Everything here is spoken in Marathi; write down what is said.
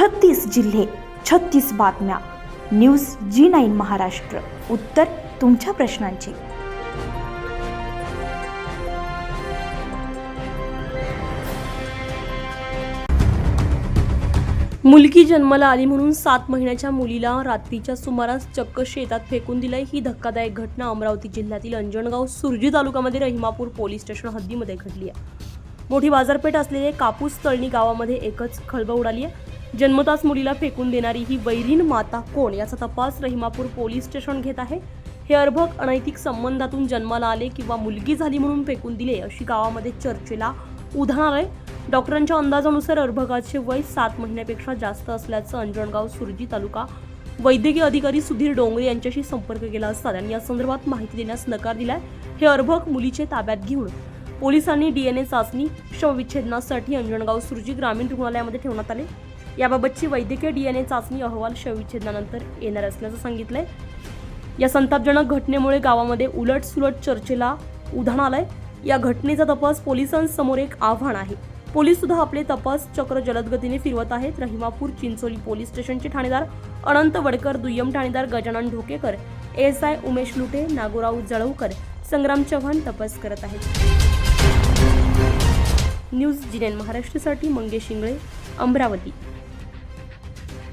छत्तीस जिल्हे छत्तीस बातम्या. News G nine Maharashtra. उत्तर तुमच्या प्रश्नांची. मुलगी जन्माला आली म्हणून सात महिन्याच्या मुलीला रात्रीच्या सुमारास चक्क शेतात फेकून दिलंय. ही धक्कादायक घटना अमरावती जिल्ह्यातील अंजणगाव सुरजी तालुक्यामध्ये रहिमापूर पोलीस स्टेशन हद्दीमध्ये घडली आहे. मोठी बाजारपेठ असलेले कापूस तळणी गावामध्ये एकच खळबळ उडाली आहे. जन्मताच मुलीला फेकून देणारी ही वैरीण माता कोण? याचा तपास रहिमापूर पोलीस स्टेशन घेत आहे. हे अर्भक अनैतिक संबंधातून जन्माला आले किंवा मुलगी झाली म्हणून फेकून दिले अशी गावामध्ये चर्चेला उधाण आहे. डॉक्टरांच्या अंदाजानुसार अर्भकाचे वय सात महिन्यापेक्षा जास्त असल्याचं अंजणगाव सुरजी तालुका वैद्यकीय अधिकारी सुधीर डोंगरे यांच्याशी संपर्क केला असता त्यांनी या संदर्भात माहिती देण्यास नकार दिलाय. हे अर्भक मुलीचे ताब्यात घेऊन पोलिसांनी डीएनए चाचणी शवविच्छेदनासाठी अंजणगाव सुरजी ग्रामीण रुग्णालयामध्ये ठेवण्यात आले. याबाबतची वैद्यकीय डीएनए चाचणी अहवाल शवविच्छेदनानंतर येणार असल्याचं सांगितलंय. या संतापजनक घटनेमुळे गावामध्ये उलटसुलट चर्चेला उधाण आलंय. या घटनेचा तपास पोलिसांसमोर एक आव्हान आहे. पोलीस सुद्धा आपले तपास चक्र जलदगतीने फिरवत आहेत. रहिमापूर चिंचोली पोलीस स्टेशनचे ठाणेदार अनंत वडकर दुय्यम ठाणेदार गजानन ढोकेकर एस आय उमेश लुटे नागोराव जळवकर संग्राम चव्हाण तपास करत आहेत. न्यूज जिनेन महाराष्ट्रासाठी मंगेश इंगळे अमरावती.